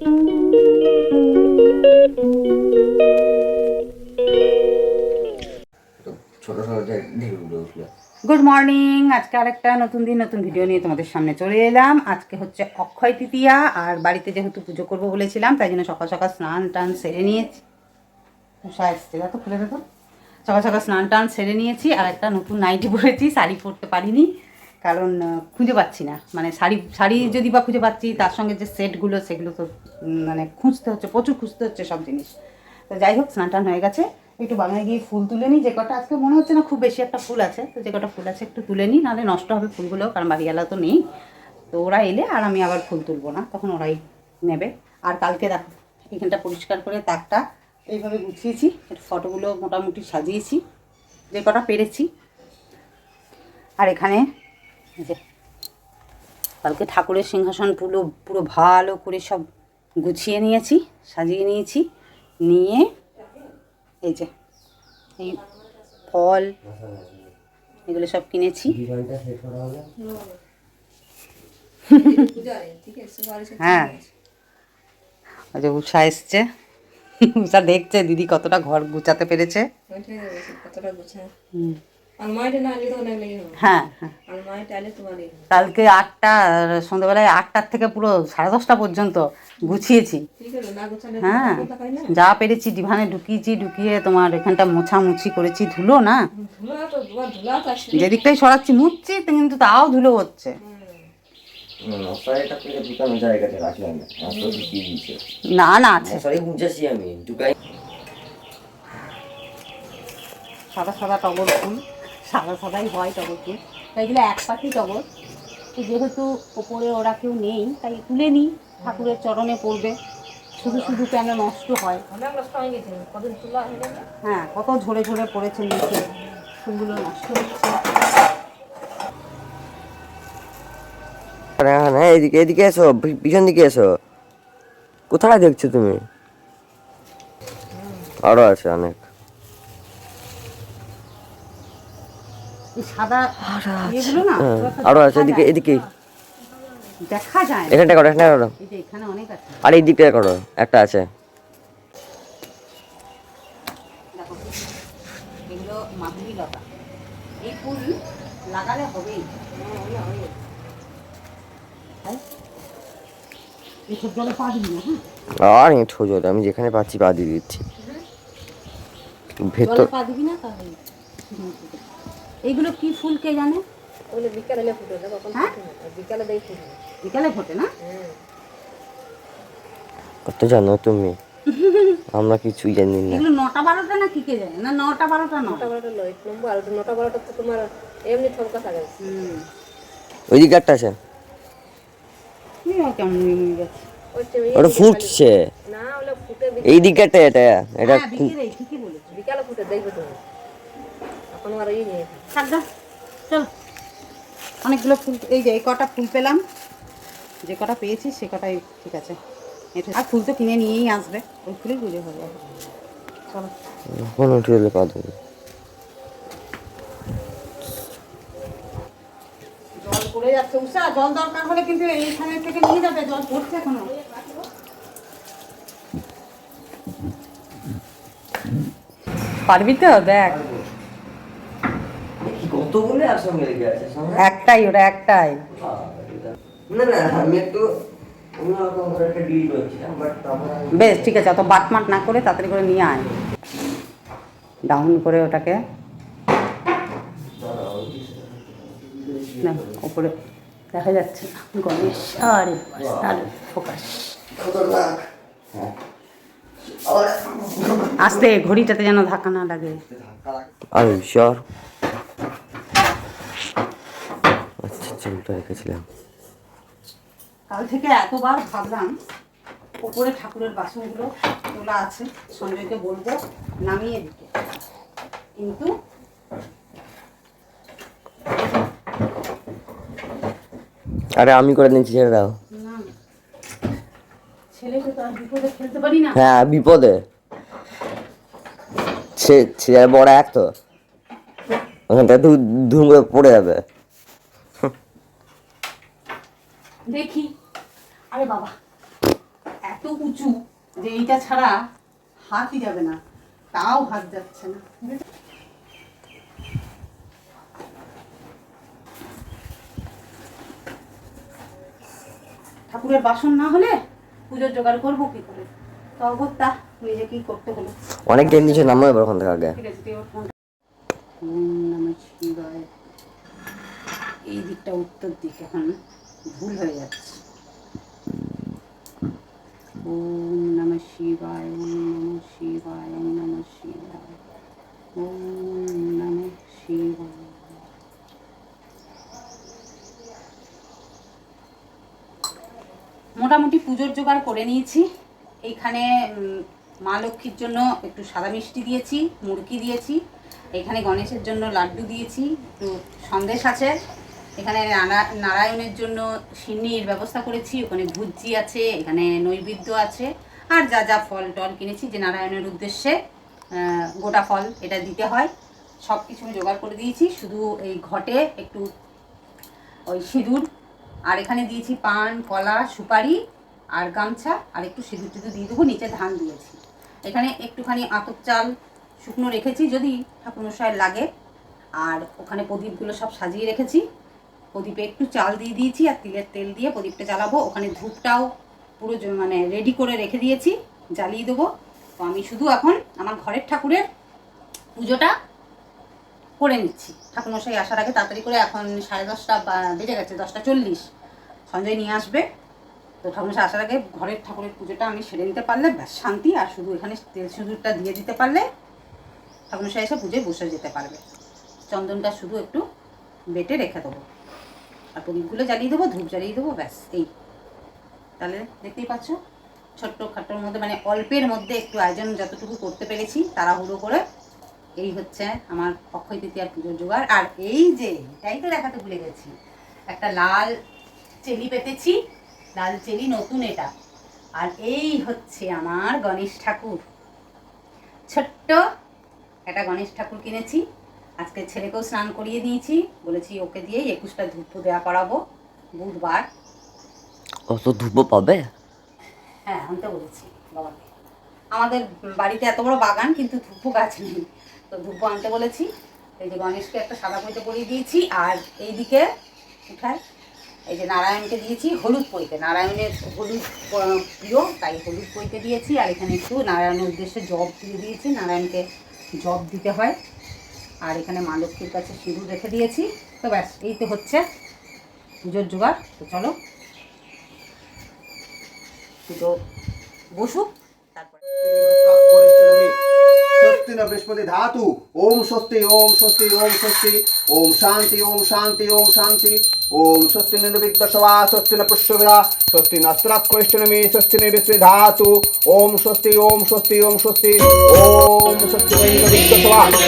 Good morning আজকে আরেকটা নতুন দিন, নতুন ভিডিও নিয়ে তোমাদের সামনে চলে এলাম। আজকে হচ্ছে অক্ষয় তৃতীয়া, আর বাড়িতে যেহেতু পুজো করব বলেছিলাম, তাই জন্য সকাল সকাল স্নান টান সেরে নিয়েছি। দেখো খুলে দেখো। সকাল সকাল স্নান টান সেরে নিয়েছি, আর একটা নতুন নাইটি পরেছি, শাড়ি পরতে পারিনি। কারণ খুঁজে পাচ্ছি না। মানে শাড়ি শাড়ি যদি বা খুঁজে পাচ্ছি তার সঙ্গে যে সেটগুলো সেগুলো তো মানে খুঁজতে হচ্ছে প্রচুর খুঁজতে হচ্ছে সব জিনিস। তো যাই হোক স্নান টান হয়ে গেছে। একটু বাগানে গিয়ে ফুল তুলে নিই। যে কটা আজকে মনে হচ্ছে না খুব বেশি একটা ফুল আছে। তো যে কটা ফুল আছে একটু তুলে নিই নাহলে নষ্ট হবে ফুলগুলো কারণ বাড়িওয়ালা তো নেই। তো ওরা এলে আর আমি আবার ফুল তুলবো না তখন ওরাই নেবে। আর কালকে দেখো এখানটা পরিষ্কার করে তাকটা এইভাবে গুছিয়েছি একটু ফটোগুলো মোটামুটি সাজিয়েছি যে কটা পেরেছি। আর এখানে যে কালকে ঠাকুরের সিংহাসন পুরো পুরো ভালো করে সব গুছিয়ে নিয়েছি সাজিয়ে নিয়েছি নিয়ে এই যে এই ফল এগুলো সব কিনেছি। হ্যাঁ। ওই যে উষা এসছে। উষা দেখছে দিদি কতটা ঘর গুছাতে পেরেছে। কতটা গোছা। হ্যাঁ হ্যাঁ। কালকে আটটা সন্ধ্যেবেলায় আটটার থেকে পুরো সাড়ে দশটা পর্যন্ত গুছিয়েছি। হ্যাঁ কথা পাই না। যা পেরেছি ডিভানে ঢুকিয়েছি ঢুকিয়ে তোমার এখানটা মোছামুছি করেছি ধুলো না? যেদিকটাই সরাচ্ছি মুছছি কিন্তু তাও ধুলো হচ্ছে। না না না আছে। সাদা সাদা টগর ফুল। সাদা সাদাই হয় টগর ফুল তাই এগুলো এক পাখি টগর। তো যেহেতু ওপরে ওরা কেউ নেই তাই তুলে নিই ঠাকুরের চরণে পড়বে। শুধু শুধু কেন নষ্ট হয়। হ্যাঁ কত ঝরে ঝরে পড়েছে নিচে। ফুলগুলো নষ্ট হচ্ছে। হ্যাঁ হ্যাঁ এদিকে এদিকে এসো পিছন দিকে এসো। কোথায় দেখছ তুমি? আরও আছে অনেক। সাদা এগুলো না হ্যাঁ, আরও আছে এদিকে এদিকে। না। দেখা যায়। এখানটা করো এখানটা করো। এখানে অনেক আছে। আর এই দিকটা করো একটা আছে। দেখো এগুলো মাধুরী লতা। এই ফুল লাগালে হবেই। হ্যাঁ? এসব জলে পা দিবি না হ্যাঁ? আর একটু জল আমি যেখানে পাচ্ছি পা দিয়ে দিচ্ছি। ভেতর পা দিবি না তাহলে। এইগুলো কি ফুল কে জানে? ওগুলো বিকালে হলে ফুটে হ্যাঁ? ফুটে না। বিকালে দেই ফুটে বিকালে ফোটে না? কত জানো তুমি? আমরা কিছুই জানি না। এগুলো নটা বারোটা না কি কে জানে? না নটা বারোটা নটা বারোটা লয় নম্বর আর নটা বারোটা তো তোমার এমনি ঠমকা থাকে। ওই আছে? কেমন গেছে যে এই- ওটা ফুটছে। না ফুটে এই দিকে একটা এটা এটা হ্যাঁ ঠিকই বলেছ। বিকালে ফুটে দেখবে তুমি। এখন আর এই নিয়ে চল। অনেকগুলো ফুল এই যে এই কটা ফুল পেলাম। যে কটা পেয়েছি সে কটাই ঠিক আছে। এটা আর ফুল তো কিনে নিয়েই আসবে। ওই ফুলেই পুজো হবে। চলো। উঠে পা জল পড়ে যাচ্ছে উষা। জল দরকার হলে কিন্তু এইখানে থেকে নিয়ে যাবে। জল পড়ছে এখনও। পারবি তো? দেখ। কতগুলো একসঙ্গে লেগে আছে একটাই ওটা একটাই। না না আমি একটু বেশ ঠিক আছে অত বাটমাট না করে তাড়াতাড়ি করে নিয়ে আয়। ডাউন করে ওটাকে। না উপরে দেখা যাচ্ছে না। গণেশ আরে ফোকাস। হ্যাঁ। আস্তে ঘড়িটাতে যেন ধাক্কা না লাগে। আমি শিওর আচ্ছা চুলটা রেখেছিলাম। কাল থেকে এতবার ভাবলাম ওপরে ঠাকুরের বাসনগুলো তোলা আছে সঞ্জয়কে বলব নামিয়ে দিতে। কিন্তু আরে আমি করে নিচ্ছি ছেড়ে দাও। ছেলেকে তো আর বিপদে ফেলতে পারি না। হ্যাঁ বিপদে। সে বড় এক তো। ওখানটা ধুম করে পড়ে যাবে। দেখি। আরে বাবা এত উঁচু যে এইটা ছাড়া হাতই যাবে না তাও হাত যাচ্ছে না। ঠাকুরের বাসন না হলে পুজোর জোগাড় করব কি করে? তো অগত্যা নিজেকেই করতে হলো অনেক গেম নিচে নামো এবার ওখান থেকে আগে। ঠিক আছে তুই এই দিকটা উত্তর দিক এখন ভুল হয়ে যাচ্ছে। ওম নমঃ শিবায়, ওম নমঃ শিবায়, ওম নমঃ শিবায়, ওম নমঃ শিবায়। মোটামুটি পুজোর জোগাড় করে নিয়েছি। এইখানে মা লক্ষ্মীর জন্য একটু সাদা মিষ্টি দিয়েছি মুরগি দিয়েছি, এখানে গণেশের জন্য লাড্ডু দিয়েছি, একটু সন্দেশ আছে। এখানে নারা- নারায়ণের জন্য সিন্নির ব্যবস্থা করেছি, ওখানে ভুজি আছে, এখানে নৈবেদ্য আছে, আর যা যা ফল টল কিনেছি, যে নারায়ণের উদ্দেশ্যে গোটা ফল এটা দিতে হয়। সব কিছু আমি জোগাড় করে দিয়েছি, শুধু এই ঘটে একটু ওই সিঁদুর, আর এখানে দিয়েছি পান, কলা, সুপারি, আর গামছা, আর একটু সিঁদুর টিঁদুর দিয়ে দেবো, নিচে ধান দিয়েছি। এখানে একটুখানি আতপ চাল শুকনো রেখেছি, যদি ঠাকুরমশাইয়ের লাগে, আর ওখানে প্রদীপগুলো সব সাজিয়ে রেখেছি। প্রদীপে একটু চাল দিয়ে দিয়েছি আর তিলের তেল দিয়ে প্রদীপটা জ্বালাবো। ওখানে ধূপটাও পুরো মানে রেডি করে রেখে দিয়েছি, জ্বালিয়ে দেবো। তো আমি শুধু এখন আমার ঘরের ঠাকুরের পুজোটা করে নিচ্ছি। ঠাকুরমশাই আসার আগে তাড়াতাড়ি করে এখন সাড়ে দশটা বেজে গেছে, দশটা চল্লিশ। সঞ্জয় নিয়ে আসবে। তো ঠাকুরমশাই আসার আগে ঘরের ঠাকুরের পুজোটা আমি সেরে নিতে পারলে ব্যাস, শান্তি। আর শুধু এখানে তেল সিঁদুরটা দিয়ে দিতে পারলে ঠাকুরমশাই এসে পুজোয় বসে যেতে পারবে। চন্দনটা শুধু একটু বেটে রেখে দেবো। আর প্রদীপগুলো জ্বালিয়ে দেবো, ধূপ জ্বালিয়ে দেবো, ব্যাস, এই। তাহলে দেখতেই পাচ্ছ, ছোট্ট খাট্টোর মধ্যে মানে অল্পের মধ্যে একটু আয়োজন যতটুকু করতে পেরেছি, তাড়াহুড়ো করে, এই হচ্ছে আমার অক্ষয় তৃতীয়ার পুজোর জোগাড়। আর এই যে, এটাই তো দেখাতে ভুলে গেছি, একটা লাল চেলি পেতেছি, লাল চেলি নতুন এটা। আর এই হচ্ছে আমার গণেশ ঠাকুর। ছোট্ট একটা গণেশ ঠাকুর কিনেছি আজকে ছেলেকেও স্নান করিয়ে দিয়েছি। বলেছি ওকে দিয়েই একুশটা ধূপ দেওয়া করাবো বুধবার। ও তো ধূপ পাবে? হ্যাঁ আনতে বলেছি বাবাকে। আমাদের বাড়িতে এত বড় বাগান কিন্তু ধূপ গাছ নেই। তো ধূপ আনতে বলেছি। এই যে গণেশকে একটা সাদা পইতে পরিয়ে দিয়েছি আর এইদিকে উঠায় এই যে নারায়ণকে দিয়েছি হলুদ পইতে নারায়ণের হলুদ প্রিয় তাই হলুদ পইতে দিয়েছি। আর এখানে একটু নারায়ণের উদ্দেশ্যে জব দিয়ে দিয়েছি। নারায়ণকে জব দিতে হয়। আর এখানে মা কাছে সিঁদুর রেখে দিয়েছি। তো ব্যাস, এই তো হচ্ছে পুজোর জোগাড়। তো চলো। পুজো বসুক। स्वस्ति न धातु। ओम स्वस्ति ओम स्वस्ति ओम स्वस्ति। ओम शांति ओम शांति ओम शांति। ओम स्वस्ति न विद्वसवा स्वस्ति न पुष्पविरा स्वस्ति न स्त्राक्वैष्टनमे स्वस्ति न विश्वे धातु। ओम स्वस्ति ओम स्वस्ति ओम स्वस्ति। ओम स्वस्ति न स्वस्ति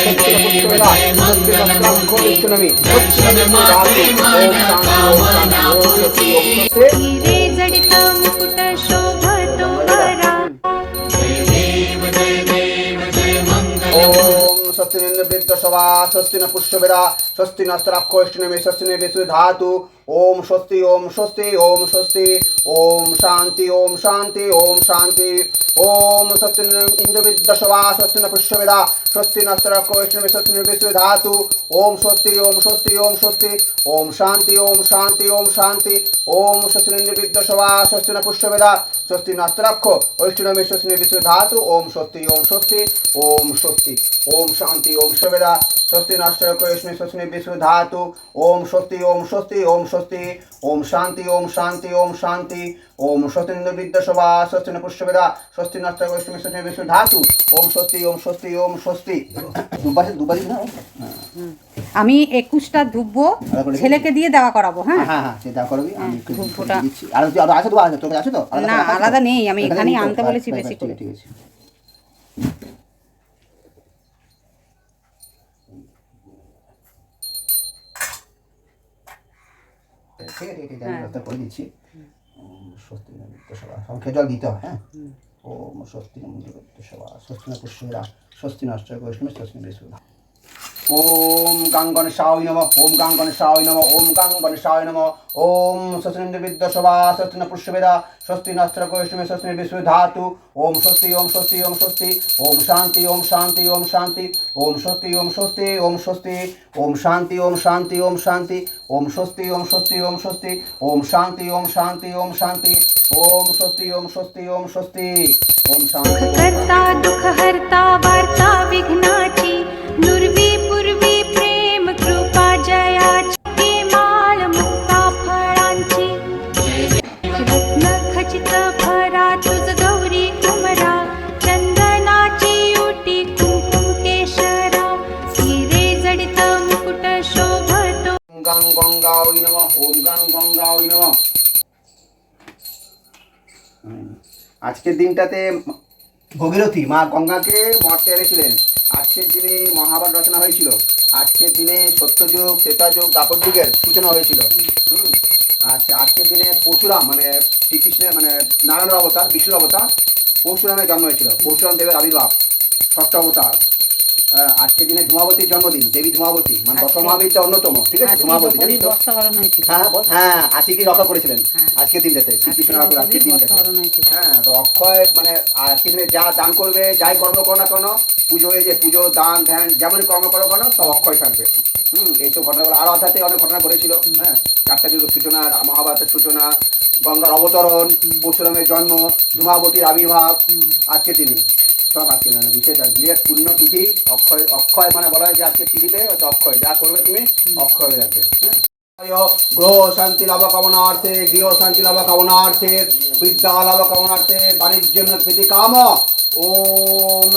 न पुष्पविरा स्वस्ति न स्त्राक्वैष्टनमे स्वस्ति न विश्वे धातु। ओम शांति ओम शांति, ओम स्वस्ति ओम स्वस्ति। স্বস্তিনেন্দ্রবৃদ্ধ সভা স্বস্তিন পুষ্যবেরা স্বস্তি নস্ত্রাক্ষরিষ্ণমে স্বস্তি বিশু ধাতু ওম স্বস্তি ওম স্বস্তি ওম স্বস্তি ওম শান্তি ওম শান্তি ওম শান্তি ওম স্বস্তি ইন্দ্রবিদ্যশবা স্বস্তি ন পুষ্যবেদা স্বস্তি নস্ত্রাক্ষরিষ্ণমে স্বস্তি বিশু ধাতু ওম স্বস্তি ওম স্বস্তি ওম স্বস্তি ওম শান্তি ওম শান্তি ওম শান্তি ওম স্বস্তি ইন্দ্রবিদ্যশবা স্বস্তি ন পুষ্যবেদা স্বস্তি নস্ত্রাক্ষ ঐষ্ণমে স্বস্তি বিশু ধাতু ওম স্বস্তি ওম স্বস্তি ওম স্বস্তি ওম শান্তি ওম শবেদা স্বস্তি নষ্টরকরশ্মি স্বস্মি বিষ্ণু ধাতু। ওম স্বস্তি ওম স্বস্তি ওম স্বস্তি। ওম শান্তি ওম শান্তি ওম শান্তি। ওম স্বস্তি বিদ্য সভা স্বস্তি পুষ্যবেদা স্বস্তি নষ্টরকরশ্মি স্বস্মি বিষ্ণু ধাতু। ওম স্বস্তি ওম স্বস্তি ওম স্বস্তি। আমি একুশটা ধুব্ব ছেলেকে দিয়ে দেওয়া করাবো হ্যাঁ? হ্যাঁ হ্যাঁ, হ্যাঁ দেওয়া করাবি। আর তো? না আলাদা নেই আমি এখানেই আনতে বলেছি আচ্ছা, বেশি আচ্ছা, ঠিক আছে। ঠিক আছে আমি হ্যাঁ। করে দিচ্ছি। স্বস্তি সভা জল দিতে হয়? হ্যাঁ ও স্বস্তি না সভা স্বস্তি না স্বস্তি নষ্ট করে স্বস্তি বৃহস্পতি ওম গাং গণেশায় নম ওম গাং গণেশায় নম ওম গাং গণেশায় নম ওম স্বস্তিন্দ্র বিদ্য সভা স্বস্তিন পুষ্যবেদা স্বস্তি নস্ত্র কৈষ্ণমে স্বস্তি বিষ্ণু ধাতু ওম স্বস্তি ওম স্বস্তি ওম স্বস্তি ওম শান্তি ওম শান্তি ওম শান্তি ওম স্বস্তি ওম স্বস্তি ওম স্বস্তি ওম শান্তি ওম শান্তি ওম শান্তি ওম স্বস্তি ওম স্বস্তি ওম স্বস্তি ওম শান্তি ওম শান্তি ওম শান্তি ওম স্বস্তি ওম স্বস্তি ওম স্বস্তি ওম শান্তি करता दुःख हरता वार्ता विघ्नाची আজকের দিনটাতে ভগীরথী মা গঙ্গাকে মরতে এনেছিলেন। আজকের দিনে মহাভারত রচনা হয়েছিল। আজকের দিনে সত্যযুগ, শ্বেতাযুগ, দাপর যুগের সূচনা হয়েছিল। হুম? আচ্ছা আজকের দিনে পরশুরাম মানে শ্রীকৃষ্ণের মানে নারায়ণের অবতার, বিষ্ণুর অবতার পরশুরামের জন্ম হয়েছিল। পরশুরাম দেবের আবির্ভাব, ষষ্ঠ অবতার। আহ, আজকের দিনে ধূমাবতীর জন্মদিন দেবী ধূমাবতী মানে দশ আজকে- মহাবীর অন্যতম ঠিক আছে? আজকে ধূমাবতী হ্যাঁ হ্যাঁ আজকে কি রক্ষা করেছিলেন? হ্যাঁ। আজকের দিনটাতে শ্রীকৃষ্ণ ঠাকুর দ্রৌপদীর দিনটাতে। হ্যাঁ তো অক্ষয় মানে আজকের দিনে যা দান করবে যাই কর্ম করো না কেন পুজো হয়ে যে পুজো দান ধ্যান যেমনই কর্ম করো কেন সব অক্ষয় থাকবে। হুম এইসব ঘটনাগুলো আরও আধাতে অনেক ঘটনা ঘটেছিল হ্যাঁ চারটা যুগের সূচনা মহাভারতের সূচনা গঙ্গার অবতরণ পরশুরামের জন্ম ধূমাবতীর আবির্ভাব আজকের দিনে। সব আজকে মানে বিশেষ আর বিরাট পূর্ণ তিথি অক্ষয় অক্ষয় মানে বলা হয় যে আজকের তিথিতে হয়তো অক্ষয় যা করবে তুমি অক্ষয় হয়ে যাবে হ্যাঁ? গ্রহ শান্তি লাভ কামনার্থে গৃহ শান্তি লাভ কামনার্থে বিদ্যা লাভ কামনার্থে বাণিজ্য প্রীতি কাম ওম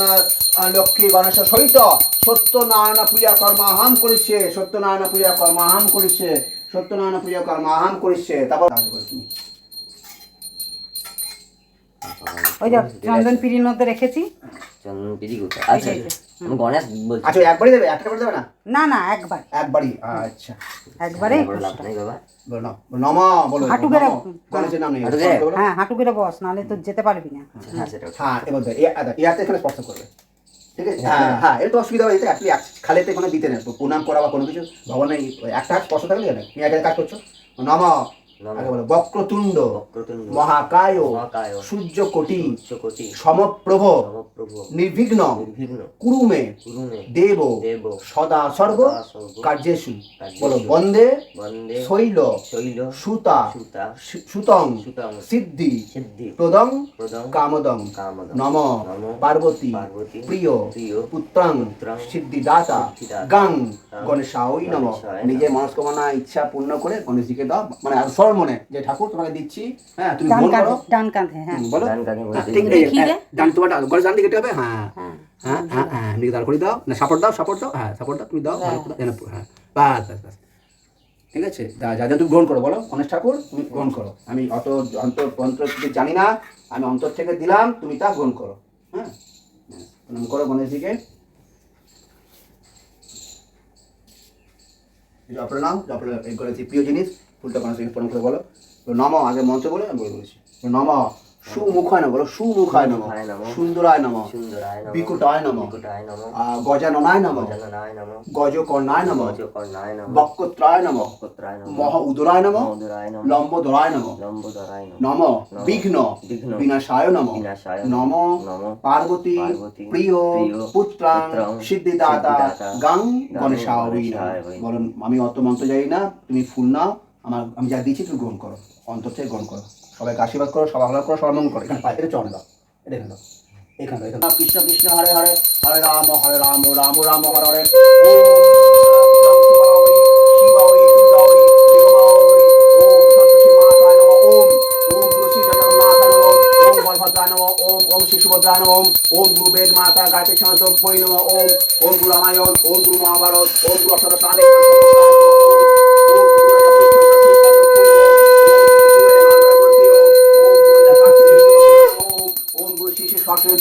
আহ, লক্ষ্মী গণেশ সহিত সত্যনারায়ণ পূজা কর্মাহাম করিছে সত্যনারায়ণ পূজা কর্মাহাম করিছে সত্যনারায়ণ পূজা কর্মাহাম করিছে তারপর তুমি ওই যে চন্দন পিড়ির মধ্যে রেখেছি। চন্দন পিড়ি কোথায়? আচ্ছা আমি গণেশ বলছি। আচ্ছা একবারই দেবে? একটা করে দেবে না? না না একবার। একবারই? আচ্ছা। একবারেই লাভ নেই বাবা। বলো নমা বলো হাঁটু গেড়ে- গণেশের নাম নেই। হাঁটু গেড়ে? বলো। হ্যাঁ হাঁটু করে বস নাহলে তো যেতে পারবি না। হ্যাঁ সেটা হ্যাঁ এবার আচ্ছা, ইয়াতে এখানে স্পর্শ করবে। ঠিক আছে? হ্যাঁ হ্যাঁ। এটা তো অসুবিধা হয়েছে অ্যাকচুয়ালি খালেতে কোনো দিতে নেই। প্রণাম করা বা কোনো কিছু ভগবানের একটা হাত স্পর্শ থাকলে তুমি একা কাজ করছ। নমঃ। আগে বলো বক্রতুণ্ড মহাকায় সূর্য কোটি সমপ্রভ নির্বিঘ্ন কুরুমে দেব সদা সর্ব কার্যেষু। বলো বন্দে শৈল সুতা সুতা। সিদ্ধি সিদ্ধি। প্রদং কামদং। নম। পার্বতী। পার্বতী। প্রিয়। পুত্রাং। সিদ্ধিদাতা। গাং। গণেশাওই নম। নিজের মনস্কামনা ইচ্ছা পূর্ণ করে গণেশজিকে দাও। মানে আর মনে যে ঠাকুর তোমাকে দিচ্ছি হ্যাঁ তুমি ডান কাঁধে ডান কাঁধে হ্যাঁ। বলো। ডান কাঁধে হ্যাঁ। ডান ডান দিকে হবে হ্যাঁ। হ্যাঁ। হ্যাঁ হ্যাঁ হ্যাঁ দাঁড় করে দাও। না সাপোর্ট দাও সাপোর্ট দাও হ্যাঁ সাপোর্ট দাও তুমি দাও যেন হ্যাঁ বাস বাস বাস। ঠিক আছে? যা যা যা তুমি গ্রহণ করো বলো। গণেশ ঠাকুর তুমি গ্রহণ করো। আমি অত অন্তর অন্তর কিছু জানি না আমি অন্তর থেকে দিলাম তুমি তা গ্রহণ করো হ্যাঁ। হ্যাঁ, প্রণাম করো গণেশজিকে। এই যে অপ্রণাম অপ্রণাম এই করেছি প্রিয় জিনিস। ফুলটা গণেশজিকে প্রণাম করে বলো নম আগে মন্ত্র বলে আমি বলে বলেছি নম সুমুখায় নম বলো সুমুখায় নম নমঃ। সুন্দরায় নম সুন্দরায় নমঃ বিকটায় নম বিকটায় নমঃ আহ, গজাননায় নম গজাননায় গজকর্ণায় নম বক্রত্রায় নম মহ উদরায় নম নমঃ লম্বদরায় নম নম বিঘ্ন বিনাশায় নম নম পার্বতী প্রিয় পুত্রাং সিদ্ধিদাতা গাং গাং গণেশাওই গণেশায় ওই। বলুন আমি অত মন্ত্র জানি না তুমি ফুল নাও আমার, আমি যা দিয়েছি তুমি গ্রহণ করো, অন্তর থেকে গ্রহণ করো। সবাইকে আশীর্বাদ করো সবাই ভালো করো সবাই মঙ্গল করো। এখানে এটা চরণ দাও, এটা এখানে দাও, এখানে এখানে কৃষ্ণ কৃষ্ণ, হরে হরে হরে রাম হরে রাম রাম রাম, হরে হরে। ওম ওম ওম গুরু বেদ মাতা গায়ত্রী সন্তব্যই নমঃ। ওম ওম গুরু রামায়ণ। ওম গুরু মহাভারত। ওম গুরু অষ্টাদশ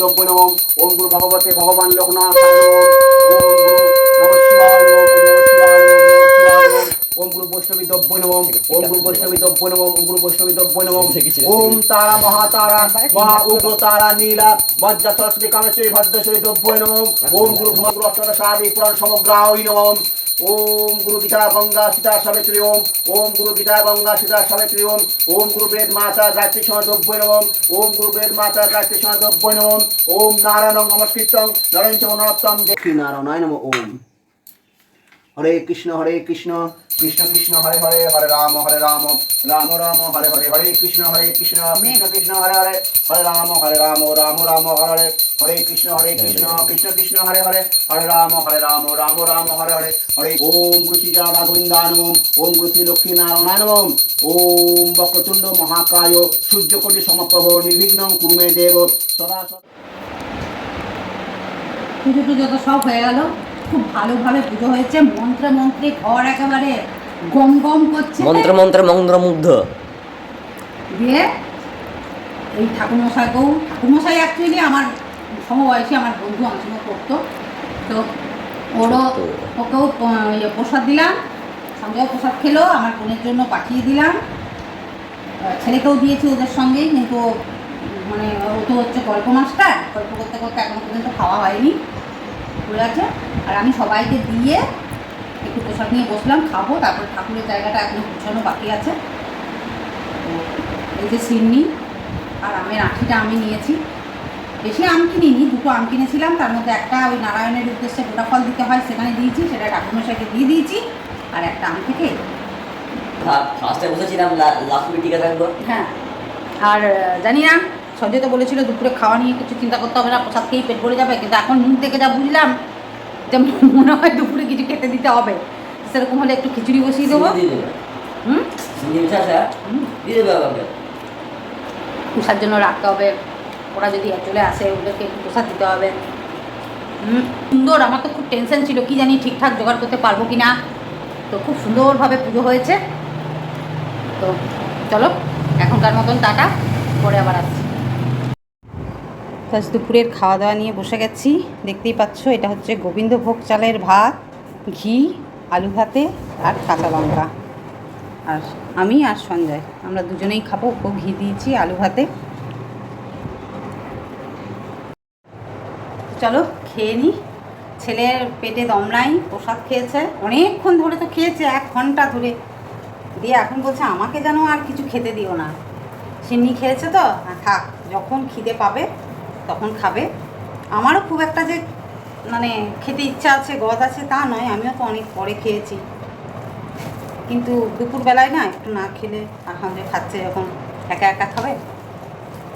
দ্রব্য নম ওম গুরু ভগবতে ভগবান লোকনাথ ওম গুরু বৈষ্ণবী দ্রব্য নমঃ, ওম গুরু বৈষ্ণবী দ্রব্য নমঃ ওম গুরু বৈষ্ণবী দ্রব্য নমঃ ওম তারা মহাতারা, মহা উগ্র তারা নীলা বজ্র সরস্বতী কামেশ্বরী ভদ্রেশ্বরী দ্রব্য নমঃ ওম গুরু ধর্মগুরু অষ্টর পুরাণ সমগ্রাহী নমঃ। ওম গুরু গীতা গঙ্গা সীতা সাবিত্রী ওম ওম গুরু গীতা গঙ্গা সীতা সাবিত্রী ওম ওম গুরু বেদ মাতা গায়ত্রী সময় নম নমঃ ওম গুরু বেদ মাতা গায়ত্রী সময় নম নমঃ ওম নারায়ণ নমস্কৃত নারায়ণ চ নরোত্তম দেবী। নারায়ণায় নম ওম। হরে কৃষ্ণ, হরে কৃষ্ণ কৃষ্ণ হরে হরে হরে রাম হরে রাম রাম রাম হরে হরে হরে কৃষ্ণ হরে কৃষ্ণ কৃষ্ণ কৃষ্ণ হরে হরে হরে রাম হরে রাম রাম রাম হরে হরে হরে কৃষ্ণ হরে কৃষ্ণ কৃষ্ণ কৃষ্ণ হরে হরে হরে রাম হরে রাম রাম রাম হরে হরে হরে ওম রাধা গোবিন্দায় নমঃ ওম গুরুচি লক্ষ্মী নারায়ণায় নমঃ ওম বক্রতুণ্ড মহাকায় সূর্যকোটি সমপ্রভ নির্বিঘ্নং কুরুমে দেব সদা সদা পুজো টুজো তো সব হয়ে গেল। খুব ভালোভাবে পুজো হয়েছে। মন্ত্রে মন্ত্রে ঘর একেবারে গম গম করছে। মন্ত্র মন্ত্র মন্ত্রমুগ্ধ দিয়ে এই ঠাকুরমশাইকেও ঠাকুরমশাই অ্যাকচুয়ালি আমার সমবয়সী আমার বন্ধু আমার সঙ্গে পড়তো তো ওরও ওকেও ইয়ে প্রসাদ দিলাম সঞ্জয় প্রসাদ খেলো আমার বোনের জন্য পাঠিয়ে দিলাম। ছেলেকেও দিয়েছি ওদের সঙ্গেই কিন্তু মানে ও তো হচ্ছে গল্প মাস্টার গল্প করতে করতে এখনও পর্যন্ত খাওয়া হয়নি। আছে। আর আমি সবাইকে দিয়ে একটু প্রসাদ নিয়ে বসলাম খাব তারপর ঠাকুরের জায়গাটা এখনও গুছানো বাকি আছে। তো এই যে সিন্নি আর আমের আঠিটা আমি নিয়েছি। বেশি আম কিনিনি দুটো আম কিনেছিলাম তার মধ্যে একটা ওই নারায়ণের উদ্দেশ্যে গোটা ফল দিতে হয় সেখানে দিয়েছি সেটা ঠাকুরমশাইকে দিয়ে দিয়েছি আর একটা আম থেকে। ফার্স্টে বসেছিলাম লাস্ট মিটিংয়ে থাকব হ্যাঁ। আর জানি না সঞ্জয় তো বলেছিল দুপুরে খাওয়া নিয়ে কিছু চিন্তা করতে হবে না প্রসাদ খেয়েই পেট ভরে যাবে। কিন্তু এখন মুখ দেখে যা বুঝলাম যে মনে হয় দুপুরে কিছু খেতে দিতে হবে। সেরকম হলে একটু খিচুড়ি বসিয়ে দেবো। আমাকে প্রসাদ জন্য রাখতে হবে। ওরা যদি চলে আসে ওদেরকে একটু প্রসাদ দিতে হবে। হুম, সুন্দর আমার তো খুব টেনশন ছিল কি জানি ঠিকঠাক জোগাড় করতে পারব কি না। তো খুব সুন্দরভাবে পুজো হয়েছে। তো চলো এখনকার মতন টাটা পরে আবার আসছি। আজ দুপুরের খাওয়া দাওয়া নিয়ে বসে গেছি। দেখতেই পাচ্ছ, এটা হচ্ছে গোবিন্দভোগ চালের ভাত, ঘি, আলু ভাতে আর কাঁচা লঙ্কা। আর আমি আর সঞ্জয়, আমরা দুজনেই খাব ওকেও ঘি দিয়েছি আলু ভাতে। চলো খেয়ে নিই ছেলের পেটে দম নাই প্রসাদ খেয়েছে, অনেকক্ষণ ধরে তো খেয়েছে, এক ঘণ্টা ধরে। দিয়ে এখন বলছে, আমাকে যেন আর কিছু খেতে দিও না। সিন্নি খেয়েছে তো থাক, যখন খিদে পাবে তখন খাবে। আমারও খুব একটা যে মানে খেতে ইচ্ছা আছে, গদ আছে তা নয়, আমিও তো অনেক পরে খেয়েছি। কিন্তু দুপুরবেলায় না একটু না খেলে সঙ্গে খাচ্ছে যখন একা একা খাবে।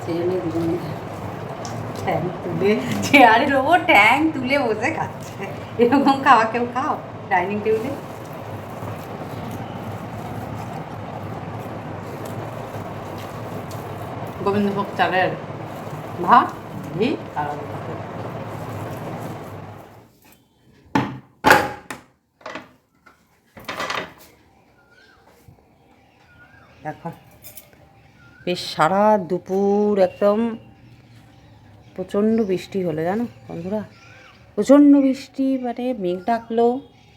সেই জন্যই দুজনে ট্যাং তুলে ট্যাং তুলে বসে খাচ্ছে। এরকম খাওয়া কেউ খাও ডাইনিং টেবিলে? গোবিন্দভোগ চালের ভাত ঘি আর আলু ভাতে। দেখো, বেশ সারা দুপুর একদম প্রচণ্ড বৃষ্টি হলো, জানো বন্ধুরা প্রচণ্ড বৃষ্টি মানে মেঘ ডাকলো,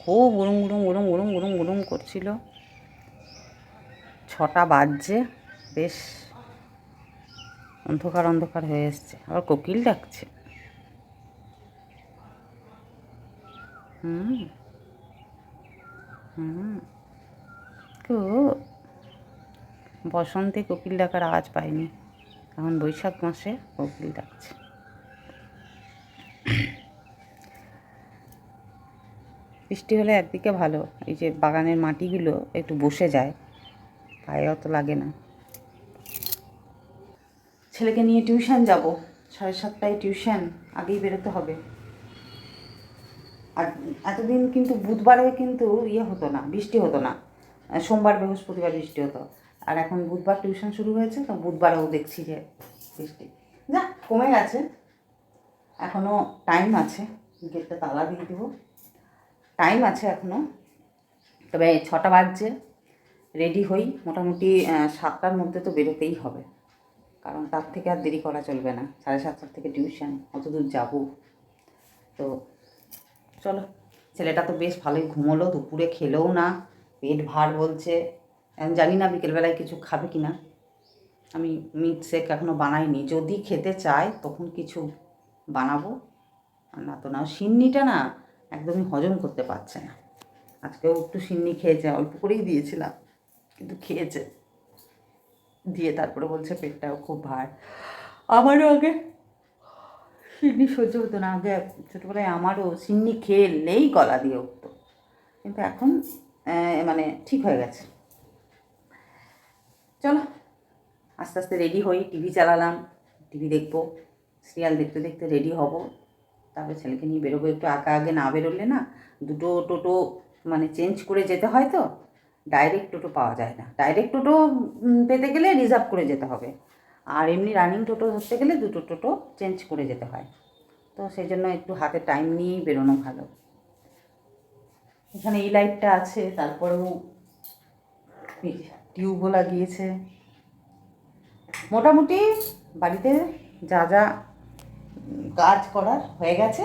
খুব গুরুম গুরুম গুরুম গুরুম গুরুম গুরুম করছিল ছটা বাজছে, বেশ অন্ধকার অন্ধকার হয়ে এসছে। আবার কোকিল ডাকছে। হুম হুম। কো বসন্তে কোকিল ডাকার আওয়াজ পাইনি। এখন বৈশাখ মাসে কোকিল ডাকছে। বৃষ্টি হলে একদিকে ভালো, এই যে বাগানের মাটিগুলো একটু বসে যায়, পায়ে অত লাগে না। ছেলেকে নিয়ে টিউশন যাব। সাড়ে সাতটায় টিউশন, আগেই বেরোতে হবে। আর এতদিন কিন্তু বুধবারে কিন্তু ইয়ে হতো না, বৃষ্টি হতো না। সোমবার, বৃহস্পতিবার বৃষ্টি হতো। আর এখন বুধবার টিউশন শুরু হয়েছে, তো বুধবারেও দেখছি যে বৃষ্টি। না কমে গেছে। এখনও টাইম আছে, গেটটা তালা দিয়ে দেবো। টাইম আছে এখনও তবে ছটা বাজছে রেডি হই। মোটামুটি সাতটার মধ্যে তো বেরোতেই হবে। কারণ তার থেকে আর দেরি করা চলবে না। সাড়ে সাতটার থেকে টিউশন অত দূর যাব। তো চলো, ছেলেটা তো বেশ ভালোই ঘুমোলো, দুপুরে খেলেও না, পেট ভার বলছে। জানি না বিকেলবেলায় কিছু খাবে কি না আমি মিট শেক এখনও বানাইনি। যদি খেতে চায়, তখন কিছু বানাবো। আর না তো না, সিন্নিটা না একদমই হজম করতে পারছে না। আজকেও একটু সিন্নি খেয়েছে, অল্প করেই দিয়েছিলাম, কিন্তু খেয়েছে। দিয়ে তারপরে বলছে পেটটাও খুব ভার। আমারও আগে সিন্নি সহ্য হতো না, আগে ছোটোবেলায় আমারও সিন্নি খেলেই গলা দিয়ে উঠতো। কিন্তু এখন মানে ঠিক হয়ে গেছে। চলো, আস্তে আস্তে রেডি হই টিভি চালালাম টিভি দেখব সিরিয়াল দেখতে দেখতে রেডি হব। তারপরে ছেলেকে নিয়ে বেরোবো, একটু আঁকা আগে না বেরোলে না দুটো টোটো মানে চেঞ্জ করে যেতে হয় তো? ডাইরেক্ট টোটো পাওয়া যায় না। ডাইরেক্ট টোটো পেতে গেলে রিজার্ভ করে যেতে হবে। আর এমনি রানিং টোটো ধরতে গেলে দুটো টোটো চেঞ্জ করে যেতে হয়। তো সেই জন্য একটু হাতে টাইম নিয়েই বেরোনো ভালো। এখানে এই লাইটটা আছে, তারপরেও টিউবও লাগিয়েছে। মোটামুটি বাড়িতে যা যা কাজ করার হয়ে গেছে।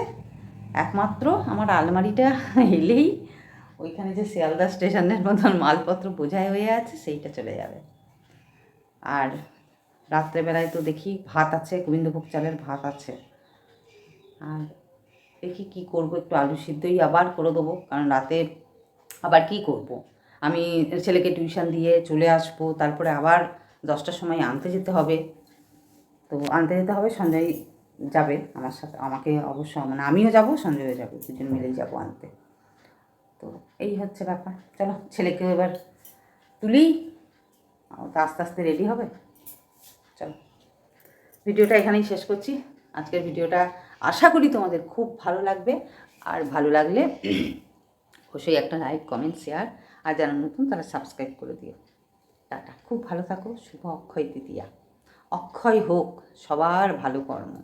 একমাত্র আমার আলমারিটা এলেই ওইখানে যে শিয়ালদা স্টেশনের মতন মালপত্র বোঝাই হয়ে আছে, সেইটা চলে যাবে। আর রাত্রেবেলায় তো দেখি ভাত আছে, গোবিন্দভোগ চালের ভাত আছে। আর দেখি কি করব, একটু আলু সিদ্ধই আবার করে দেবো, কারণ রাতে আবার কি করব। আমি ছেলেকে টিউশন দিয়ে চলে আসব, তারপরে আবার দশটার সময় আনতে যেতে হবে। তো আনতে যেতে হবে, সঞ্জয় যাবে আমার সাথে, আমাকে অবশ্য মানে আমিও যাব, সঞ্জয়ও যাবে, দুজন মিলেই যাব আনতে। তো এই হচ্ছে ব্যাপার। চলো ছেলেকেও এবার তুলি। আস্তে আস্তে রেডি হবে। চলো, ভিডিওটা এখানেই শেষ করছি। আজকের ভিডিওটা আশা করি তোমাদের খুব ভালো লাগবে। আর ভালো লাগলে অবশ্যই একটা লাইক কমেন্ট শেয়ার আর যারা নতুন, তারা সাবস্ক্রাইব করে দিও। টাটা। খুব ভালো থাকো। শুভ অক্ষয় তৃতীয়া। অক্ষয় হোক, সবার ভালো কর্ম।